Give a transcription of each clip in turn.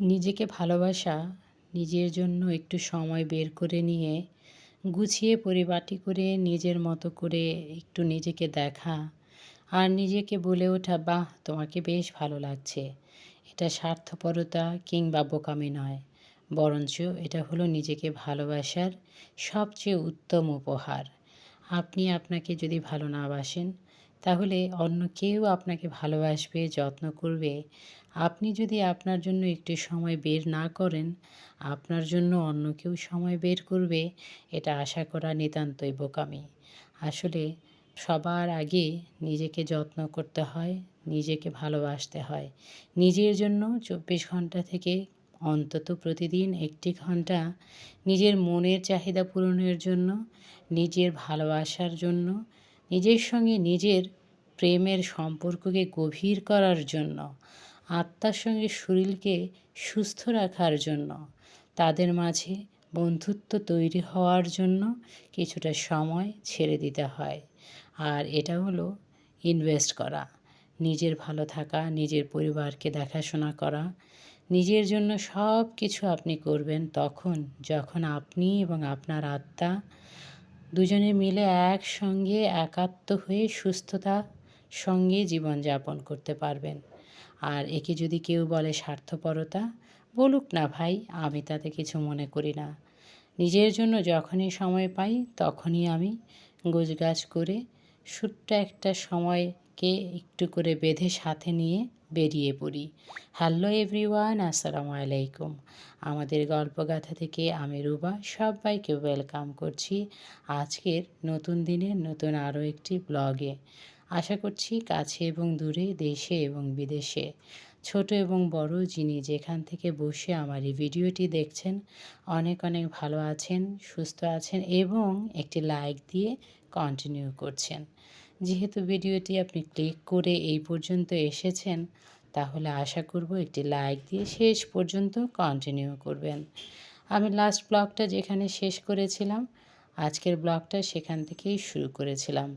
নিজেকে ভালোবাসা, নিজের জন্য একটু সময় বের করে নিয়ে, গুছিয়ে পরিপাটি করে নিজের মতো করে একটু নিজেকে দেখা আর নিজেকে বলে ওঠা, বাহ, তোমাকে বেশ ভালো লাগছে। এটা স্বার্থপরতা কিংবা বোকামি নয়। বরঞ্চ এটা হলো নিজেকে ভালোবাসার সবচেয়ে উত্তম উপহার। আপনি আপনাকে যদি ভালো না বাসেন তাহলে অন্য কেউ আপনাকে ভালোবাসবে, যত্ন করবে। আপনি যদি আপনার জন্য একটু সময় বের না করেন, আপনার জন্য অন্য কেউ সময় বের করবে, এটা আশা করা নিতান্তই বোকামি। আসলে সবার আগে নিজেকে যত্ন করতে হয়, নিজেকে ভালোবাসতে হয়। নিজের জন্য চব্বিশ ঘণ্টা থেকে অন্তত প্রতিদিন একটি ঘণ্টা নিজের মনের চাহিদা পূরণের জন্য, নিজের ভালোবাসার জন্য নিজের সঙ্গে নিজের প্রেমের সম্পর্ককে গভীর করার জন্য, আত্মার সঙ্গে শরীরকে সুস্থ রাখার জন্য, তাদের মাঝে বন্ধুত্ব তৈরি হওয়ার জন্য কিছুটা সময় ছেড়ে দিতে হয়। আর এটা হলো ইনভেস্ট করা। নিজের ভালো থাকা, নিজের পরিবারকে দেখাশোনা করা। নিজের জন্য সব কিছু আপনি করবেন তখন যখন আপনি এবং আপনার আত্মা দুজনে মিলে একসঙ্গে একাত্ম হয়ে সুস্থতা সঙ্গে জীবনযাপন করতে পারবেন। আর একে যদি কেউ বলে স্বার্থপরতা, বলুক না ভাই, আমি তাতে কিছু মনে করি না। নিজের জন্য যখনই সময় পাই, তখনই আমি গোছগাছ করে ছোট্ট একটা সময়কে একটু করে বেঁধে সাথে নিয়ে বেরিয়ে পড়ি। হ্যালো এভরিওয়ান, আসসালামু আলাইকুম। আমাদের গল্পগাথা থেকে আমি রুবা সবাইকে ওয়েলকাম করছি আজকের নতুন দিনের নতুন আরও একটি ব্লগে। আশা করছি কাছে এবং দূরে দেশে এবং বিদেশে। ছোট এবং বড় যিনি যেখান থেকে বসে আমার এই ভিডিওটি দেখছেন, অনেক অনেক ভালো আছেন, সুস্থ আছেন এবং একটি লাইক দিয়ে কন্টিনিউ করছেন। যেহেতু ভিডিওটি আপনি ক্লিক করে এই পর্যন্ত এসেছেন, তাহলে আশা করব একটি লাইক দিয়ে শেষ পর্যন্ত কন্টিনিউ করবেন। আমি লাস্ট ব্লগটা যেখানে শেষ করেছিলাম, আজকের ব্লগটা সেখান থেকেই শুরু করেছিলাম।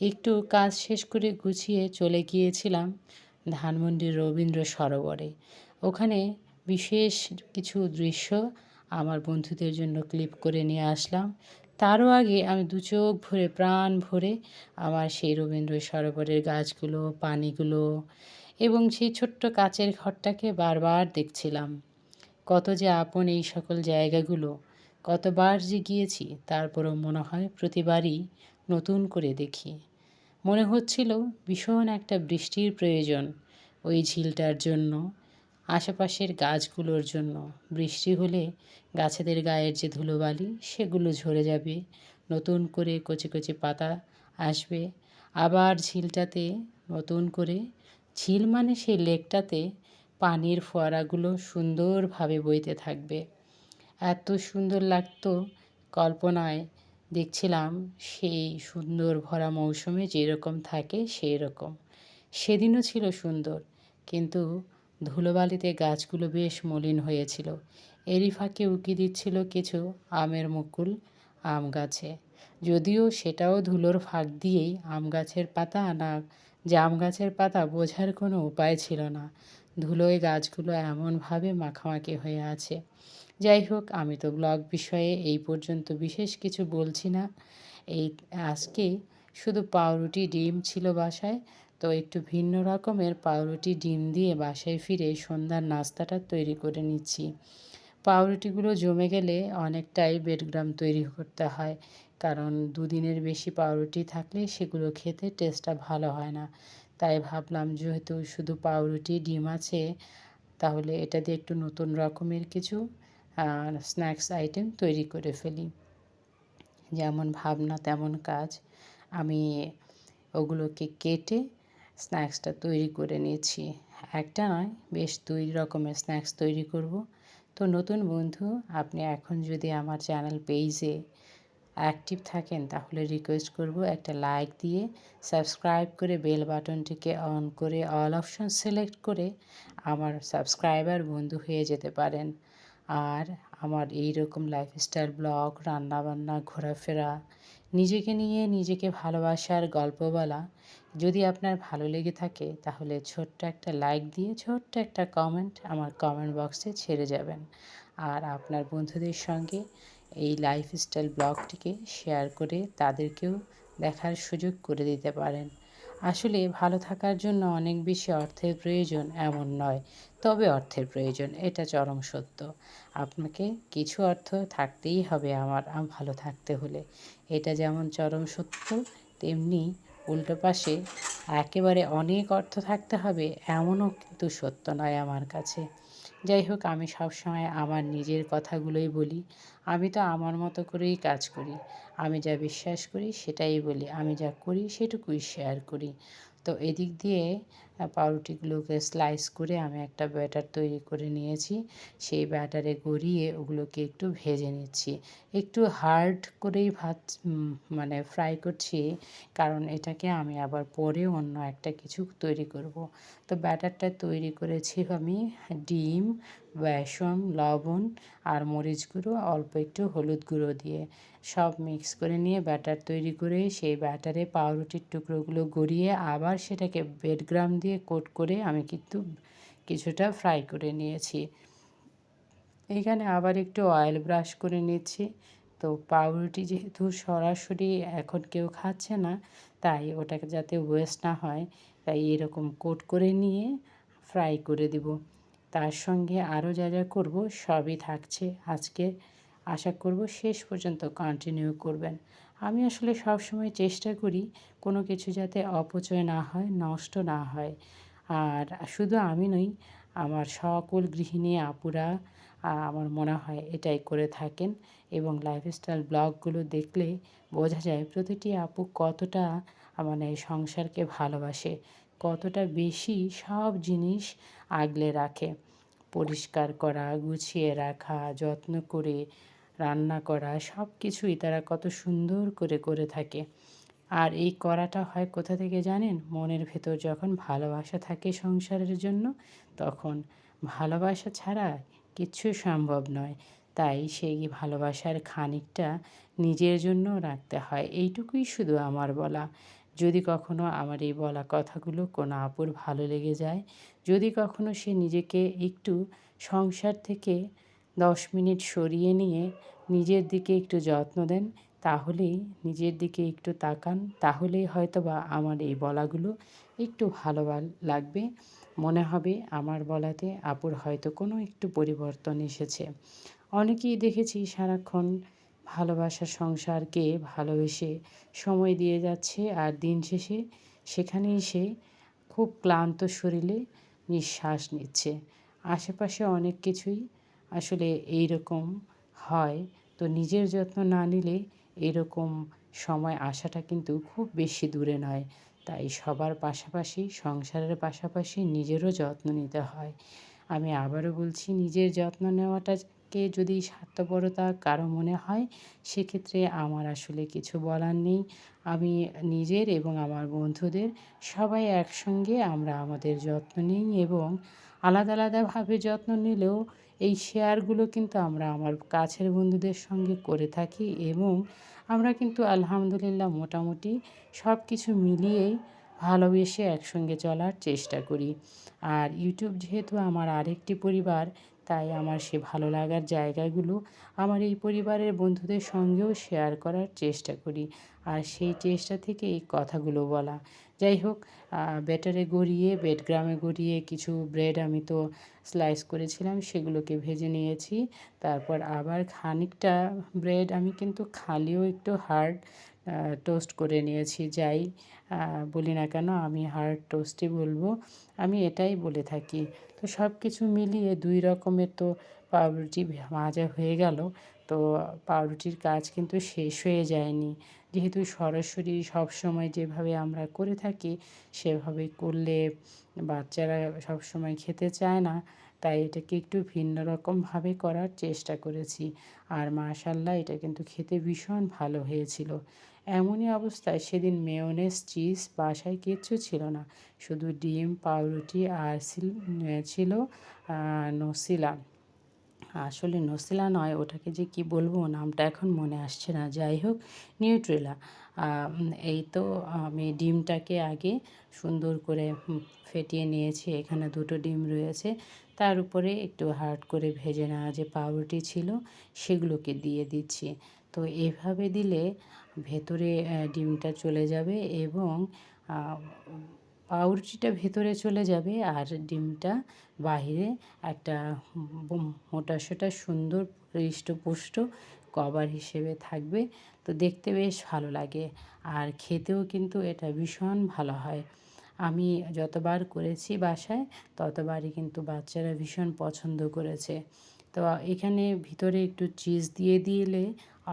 একটু কাজ শেষ করে গুছিয়ে চলে গিয়েছিলাম ধানমন্ডির রবীন্দ্র সরোবরে। ওখানে বিশেষ কিছু দৃশ্য আমার বন্ধুদের জন্য ক্লিপ করে নিয়ে আসলাম। তারও আগে আমি দু চোখ ভরে প্রাণ ভরে আমার সেই রবীন্দ্র সরোবরের গাছগুলো, পানিগুলো এবং সেই ছোট্ট কাচের ঘরটাকে বারবার দেখছিলাম। কত যে আপন এই সকল জায়গাগুলো, কতবার যে গিয়েছি, তারপরও মনে হয় প্রতিবারই নতুন করে দেখি। মনে হচ্ছিল ভীষণ একটা বৃষ্টির প্রয়োজন ওই ঝিলটার জন্য। আশেপাশের গাছগুলোর জন্য। বৃষ্টি হলে গাছেদের গায়ের যে ধুলোবালি, সেগুলো ঝরে যাবে। নতুন করে কচি কচি পাতা আসবে। আবার ঝিলটাতে নতুন করে, ঝিল মানে সেই লেকটাতে পানির ফোয়ারাগুলো সুন্দরভাবে বইতে থাকবে। এত সুন্দর লাগতো কল্পনায়। দেখছিলাম সেই সুন্দর ভরা মৌসুমে যেরকম থাকে সেই রকম সেদিনও ছিল সুন্দর, কিন্তু ধুলোবালিতে গাছগুলো বেশ মলিন হয়েছিল। এরই ফাঁকে উকি দিচ্ছিল কিছু আমের মুকুল আম গাছে। যদিও সেটাও ধুলোর ফাঁক দিয়েই আম গাছের পাতা না জাম গাছের পাতা বোঝার কোনো উপায় ছিল না। ধুলোয় গাছগুলো এমনভাবে মাখামাখি হয়ে আছে। যাই হোক, আমি তো ব্লগ বিষয়ে এই পর্যন্ত বিশেষ কিছু বলছি না। এই আজকে শুধু পাউরুটি, ডিম ছিল বাসায় তো একটু ভিন্ন রকমের পাউরুটি ডিম দিয়ে বাসায় ফিরে সন্ধ্যার নাস্তাটা তৈরি করে নিচ্ছি। পাউরুটিগুলো জমে গেলে অনেকটাই বেডগ্রাম তৈরি করতে হয়, কারণ দুদিনের বেশি পাউরুটি থাকলে সেগুলো খেতে টেস্টটা ভালো হয় না। তাই ভাবলাম যেহেতু শুধু পাউরুটি, ডিম আছে, তাহলে এটা দিয়ে একটু নতুন রকমের কিছু স্ন্যাক্স আইটেম তৈরি করে ফেলি। যেমন ভাবনা তেমন কাজ। আমি ওগুলোকে কেটে স্ন্যাক্সটা তৈরি করে নিয়েছি। একটা নয়, বেশ দুই রকমের স্ন্যাক্স তৈরি করব। তো নতুন বন্ধু, আপনি এখন যদি আমার চ্যানেল পেজে অ্যাক্টিভ থাকেন, তাহলে রিকোয়েস্ট করব একটা লাইক দিয়ে সাবস্ক্রাইব করে বেল বাটনটিকে অন করে অল অপশন সিলেক্ট করে আমার সাবস্ক্রাইবার বন্ধু হয়ে যেতে পারেন। আর আমার এই রকম লাইফস্টাইল ব্লগ, রান্নাবান্না, ঘোরাফেরা নিজেকে নিয়ে নিজেকে ভালোবাসার গল্প বলা। যদি আপনার ভালো লেগে থাকে, তাহলে ছোট্ট একটা লাইক দিয়ে ছোট্ট একটা কমেন্ট আমার কমেন্ট বক্সে ছেড়ে যাবেন। আর আপনার বন্ধুদের সঙ্গে এই লাইফস্টাইল ব্লগটিকে শেয়ার করে তাদেরকেও দেখার সুযোগ করে দিতে পারেন। আসলে ভালো থাকার জন্য অনেক বেশি অর্থের প্রয়োজন এমন নয়, তবে অর্থের প্রয়োজন, এটা চরম সত্য। আপনাকে কিছু অর্থ থাকতেই হবে আমার ভালো থাকতে হলে। এটা যেমন চরম সত্য, তেমনি উল্টো পাশে একেবারে অনেক অর্থ থাকতে হবে, এমনও কিন্তু সত্য নয় আমার কাছে। যাই হোক, আমি সবসময় আমার নিজের কথাগুলোই বলি। আমি তো আমার মতো করেই কাজ করি। আমি যা বিশ্বাস করি সেটাই বলি। আমি যা করি সেটুকুই শেয়ার করি। তো এদিক দিয়ে পাউরুটিগুলোকে স্লাইস করে আমি একটা ব্যাটার তৈরি করে নিয়েছি। সেই ব্যাটারে গড়িয়ে ওগুলোকে একটু ভেজে নিচ্ছি। একটু হার্ড করেই ভাত মানে ফ্রাই করছি, কারণ এটাকে আমি আবার পরে অন্য একটা কিছু তৈরি করব। তো ব্যাটারটা তৈরি করেছি আমি ডিম, বেসন, লবণ আর মরিচ গুঁড়ো, অল্প একটু হলুদ গুঁড়ো দিয়ে। সব মিক্স করে নিয়ে ব্যাটার তৈরি করে সেই ব্যাটারে পাউরুটির টুকরোগুলো গড়িয়ে আবার সেটাকে বেডগ্রাম দিয়ে কোট করে আমি কিন্তু কিছুটা ফ্রাই করে নিয়েছি। এখানে আবার একটু অয়েল ব্রাশ করে নিচ্ছি। তো পাউরুটি যেহেতু সরাসরি এখন কেউ খাচ্ছে না, তাই ওটাকে যাতে ওয়েস্ট না হয়, তাই এরকম কোট করে নিয়ে ফ্রাই করে দিব। তার সঙ্গে আরও যা যা করব সবই থাকছে। আজকে আশা করব শেষ পর্যন্ত কন্টিনিউ করবেন। আমি আসলে সব সময় চেষ্টা করি কোনো কিছু যাতে অপচয় না হয়, নষ্ট না হয়। আর শুধু আমি নই, আমার সকল গৃহিণী, আপুরা আমার মনে হয় এটাই করে থাকেন এবং লাইফস্টাইল ব্লগগুলো দেখলে বোঝা যায় প্রতিটি আপু কতটা মানে সংসারকে ভালোবাসে, কতটা বেশি সব জিনিস আগলে রাখে। পরিষ্কার করা, গুছিয়ে রাখা, যত্ন করে রান্না করা সব কিছুই তারা কত সুন্দর করে করে থাকে। আর এই করাটা হয় কোথা থেকে জানেন? মনের ভেতর যখন ভালোবাসা থাকে সংসারের জন্য, তখন ভালোবাসা ছাড়া কিচ্ছু সম্ভব নয়। তাই সেই ভালোবাসার খানিকটা নিজের জন্য রাখতে হয়। এইটুকুই শুধু আমার বলা। যদি কখনো আমার এই বলা কথাগুলো কোনো আপুর ভালো লেগে যায়, যদি কখনো সে নিজেকে একটু সংসার থেকে দশ মিনিট সরিয়ে নিয়ে নিজের দিকে একটু যত্ন দেন, তাহলেই নিজের দিকে একটু তাকান, তাহলেই হয়তো বা আমার এই বলাগুলো একটু ভালো লাগবে। মনে হবে আমার বলাতে আপুর হয়তো কোনো একটু পরিবর্তন এসেছে। অনেকেই দেখেছি সারাক্ষণ ভালোবাসার সংসারকে ভালোবেসে সময় দিয়ে যাচ্ছে আর দিন শেষে সেখানেই সে খুব ক্লান্ত শরীরে নিঃশ্বাস নিচ্ছে। আশেপাশে অনেক কিছুই আসলে এই রকম হয়। তো নিজের যত্ন না নিলে এরকম সময় আসাটা কিন্তু খুব বেশি দূরে নয়। তাই সবার পাশাপাশি, সংসারের পাশাপাশি নিজেরও যত্ন নিতে হয়। আমি আবারও বলছি, নিজের যত্ন নেওয়াটাকে যদি স্বার্থপরতা কারও মনে হয়, সেক্ষেত্রে আমার আসলে কিছু বলার নেই। আমি নিজের এবং আমার বন্ধুদের সবাই একসঙ্গে আমরা আমাদের যত্ন নিই এবং আলাদা আলাদাভাবে যত্ন নিলেও এই শেয়ারগুলো কিন্তু আমরা আমার কাছের বন্ধুদের সঙ্গে করে থাকি এবং আমরা কিন্তু আলহামদুলিল্লাহ মোটামুটি সব কিছু মিলিয়েই ভালোবেসে একসঙ্গে চলার চেষ্টা করি। আর ইউটিউব যেহেতু আমার আরেকটি পরিবার, তাই আমার সে ভালো লাগার জায়গাগুলো আমার এই পরিবারের বন্ধুদের সঙ্গেও শেয়ার করার চেষ্টা করি। আর সেই চেষ্টা থেকে এই কথাগুলো বলা। যাই হোক ব্যাটারে গড়িয়ে বেডগ্রামে গড়িয়ে কিছু ব্রেড আমি তো স্লাইস করেছিলাম, সেগুলোকে ভেজে নিয়েছি। তারপর আবার খানিকটা ব্রেড আমি কিন্তু খালিও একটু হার্ড টোস্ট করে নিয়েছি। যাই বলি না কেন, আমি হার্ড টোস্টই বলব। আমি এটাই বলে থাকি। তো সব কিছু মিলিয়ে দুই রকমের তো পাউরুটি ভাজা হয়ে গেল। তো পাউরুটির কাজ কিন্তু শেষ হয়ে যায়নি। যেহেতু সরাসরি সব সময় যেভাবে আমরা করে থাকি, সেভাবে করলে বাচ্চারা সব সময় খেতে চায় না। তাই এটাকে একটু ভিন্ন রকমভাবে করার চেষ্টা করেছি। আর মাশাল্লাহ, এটা কিন্তু খেতে ভীষণ ভালো হয়েছিল। এমনই অবস্থায় সেদিন মেয়নেস চিজ বাসায় কিচ্ছু ছিল না। শুধু ডিম, পাউরুটি আর ছিল নসিলা। আসলে নসিলা নয়, ওটাকে যে কি বলব নামটা এখন মনে আসছে না। যাই হোক, নিউট্রেলা। এই তো আমি ডিমটাকে আগে সুন্দর করে ফেটিয়ে নিয়েছি। এখানে দুটো ডিম রয়েছে। তার উপরে একটু হার্ড করে ভেজে নেওয়া যে পাউরুটি ছিল, সেগুলোকে দিয়ে দিচ্ছি। তো এভাবে দিলে ভেতরে ডিমটা চলে যাবে এবং পাউরুটিটা ভেতরে চলে যাবে আর ডিমটা বাহিরে একটা মোটাসোটা সুন্দর হৃষ্টপুষ্ট কভার হিসেবে থাকবে। তো দেখতে বেশ ভালো লাগে আর খেতেও কিন্তু এটা ভীষণ ভালো হয়। আমি যতবার করেছি বাসায়, ততবারই কিন্তু বাচ্চারা ভীষণ পছন্দ করেছে। তো এখানে ভিতরে একটু চিজ দিয়ে দিলে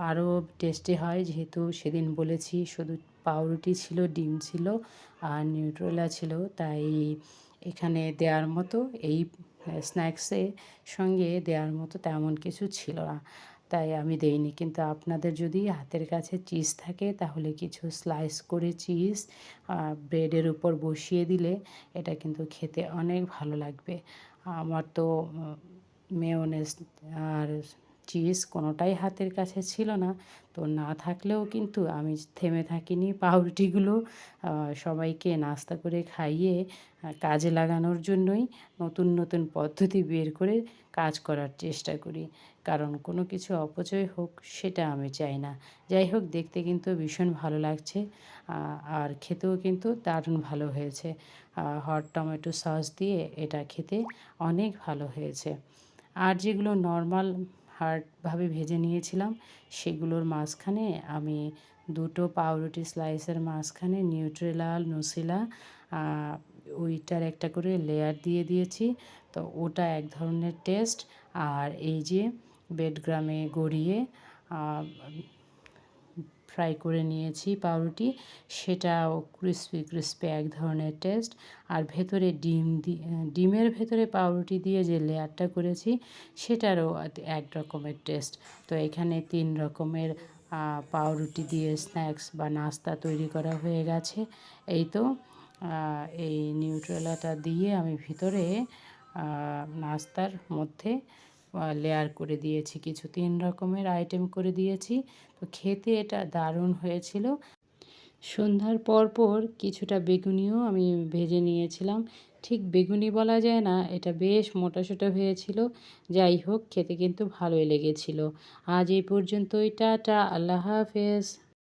আরও টেস্টি হয়, যেহেতু সেদিন বলেছি শুধু পাউরুটি ছিল, ডিম ছিল আর নিউট্রেলা ছিল। তাই এখানে দেওয়ার মতো, এই স্ন্যাক্সে সঙ্গে দেওয়ার মতো তেমন কিছু ছিল না। তাই আমি দেইনি। কিন্তু আপনাদের যদি হাতের কাছে চিজ থাকে, তাহলে কিছু স্লাইস করে চিজ ব্রেডের উপর বসিয়ে দিলে এটা কিন্তু খেতে অনেক ভালো লাগবে। আমার তো মেয়নেজ আর চিজ কোনোটাই হাতের কাছে ছিল না। তো না থাকলেও কিন্তু আমি থেমে থাকিনি পাউরুটিগুলো সবাইকে নাস্তা করে খাইয়ে কাজে লাগানোর জন্যই নতুন নতুন পদ্ধতি বের করে কাজ করার চেষ্টা করি। কারণ কোনো কিছু অপচয় হোক সেটা আমি চাই না। যাই হোক, দেখতে কিন্তু ভীষণ ভালো লাগছে আর খেতেও কিন্তু দারুণ ভালো হয়েছে। হট টমেটো সস দিয়ে এটা খেতে অনেক ভালো হয়েছে। আর যেগুলো নর্মাল হার্ডভাবে ভেজে নিয়েছিলাম। সেগুলোর মাঝখানে আমি দুটো পাউরুটি স্লাইসের মাঝখানে নিউট্রেলা নুসিলা ওইটার একটা করে লেয়ার দিয়ে দিয়েছি। তো ওটা এক ধরনের টেস্ট আর এই যে বেডগ্রামে গড়িয়ে ফ্রাই করে নিয়েছি পাউরুটি। সেটাও ক্রিসপি ক্রিসপি এক ধরনের টেস্ট আর ভেতরে ডিম ডিমের ভেতরে পাউরুটি দিয়ে যে লেয়ারটা করেছি, সেটারও এক রকমের টেস্ট তো এখানে তিন রকমের পাউরুটি দিয়ে স্ন্যাক্স বা নাস্তা তৈরি করা হয়ে গেছে। এই তো এই নিউট্রেলাটা দিয়ে আমি ভিতরে নাস্তার মধ্যে লেয়ার করে দিয়েছি, কিছু তিন রকমের আইটেম করে দিয়েছি। তো খেতে এটা দারুণ হয়েছিল। সন্ধ্যার পর পর কিছুটা বেগুনিও আমি ভেজে নিয়েছিলাম। ঠিক বেগুনি বলা যায় না, এটা বেশ মোটাসোটা হয়েছিল। যাই হোক, খেতে কিন্তু ভালোই লেগেছিল। আজ এই পর্যন্তই, টাটা, আল্লাহ হাফেজ।